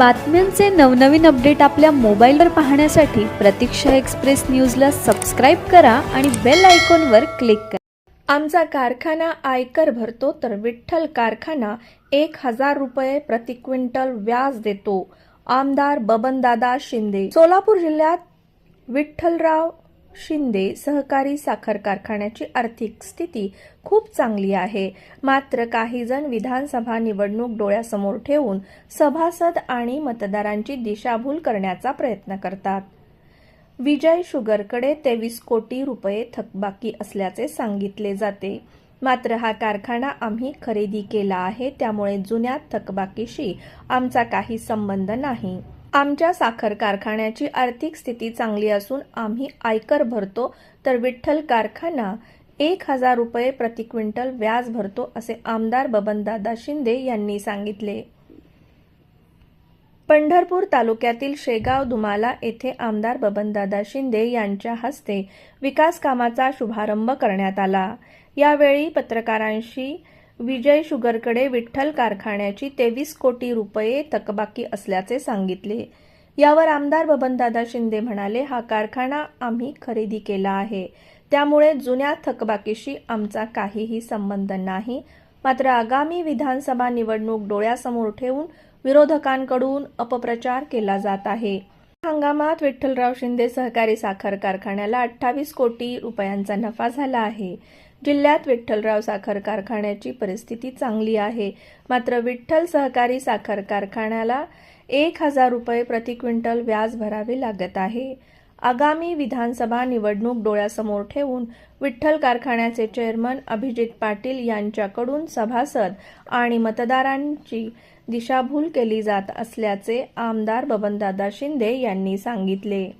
बातम्यांचे नवनवीन अपडेट आपल्या मोबाईलवर पाहण्यासाठी प्रतीक्षा एक्सप्रेस न्यूजला सबस्क्राईब करा आणि बेल आयकॉनवर क्लिक करा. आमचा कारखाना आयकर भरतो तर विठ्ठल कारखाना एक हजार रुपये प्रति क्विंटल व्याज देतो. आमदार बबनदादा शिंदे. सोलापूर जिल्ह्यात विठ्ठलराव शिंदे सहकारी साखर कारखान्याची आर्थिक स्थिती खूप चांगली आहे. मात्र काही जण विधानसभा निवडणूक डोळ्यासमोर ठेवून सभासद आणि मतदारांची दिशाभूल करण्याचा प्रयत्न करतात. विजय शुगरकडे तेवीस कोटी रुपये थकबाकी असल्याचे सांगितले जाते. मात्र हा कारखाना आम्ही खरेदी केला आहे त्यामुळे जुन्या थकबाकीशी आमचा काही संबंध नाही. आमच्या साखर कारखान्याची आर्थिक स्थिती चांगली असून आम्ही आयकर भरतो तर विठ्ठल कारखाना एक हजार रुपये प्रति क्विंटल व्याज भरतो असे आमदार बबनदादा शिंदे यांनी सांगितले. पंढरपूर तालुक्यातील शेगाव दुमाला येथे आमदार बबनदादा शिंदे यांच्या हस्ते विकास कामाचा शुभारंभ करण्यात आला. यावेळी पत्रकारांशी विजय शुगरकडे विठ्ठल कारखान्याची तेवीस कोटी रुपये थकबाकी असल्याचे सांगितले. यावर आमदार बबनदादा शिंदे म्हणाले हा कारखाना आम्ही खरेदी केला आहे. त्यामुळे जुन्या थकबाकीशी आमचा काहीही संबंध नाही. मात्र आगामी विधानसभा निवडणूक डोळ्यासमोर ठेवून विरोधकांकडून अपप्रचार केला जात आहे. हंगामात विठ्ठलराव शिंदे सहकारी साखर कारखान्याला अठ्ठावीस कोटी रुपयांचा नफा झाला आहे. जिल्ह्यात विठ्ठलराव साखर कारखान्याची परिस्थिती चांगली आहे. मात्र विठ्ठल सहकारी साखर कारखान्याला एक हजार रुपये प्रति क्विंटल व्याज भरावे लागत आहे. आगामी विधानसभा निवडणूक डोळ्यासमोर ठेवून विठ्ठल कारखान्याचे चेअरमन अभिजित पाटील यांच्याकडून सभासद आणि मतदारांची दिशाभूल केली जात असल्याचे आमदार बबनदादा शिंदे यांनी सांगितले.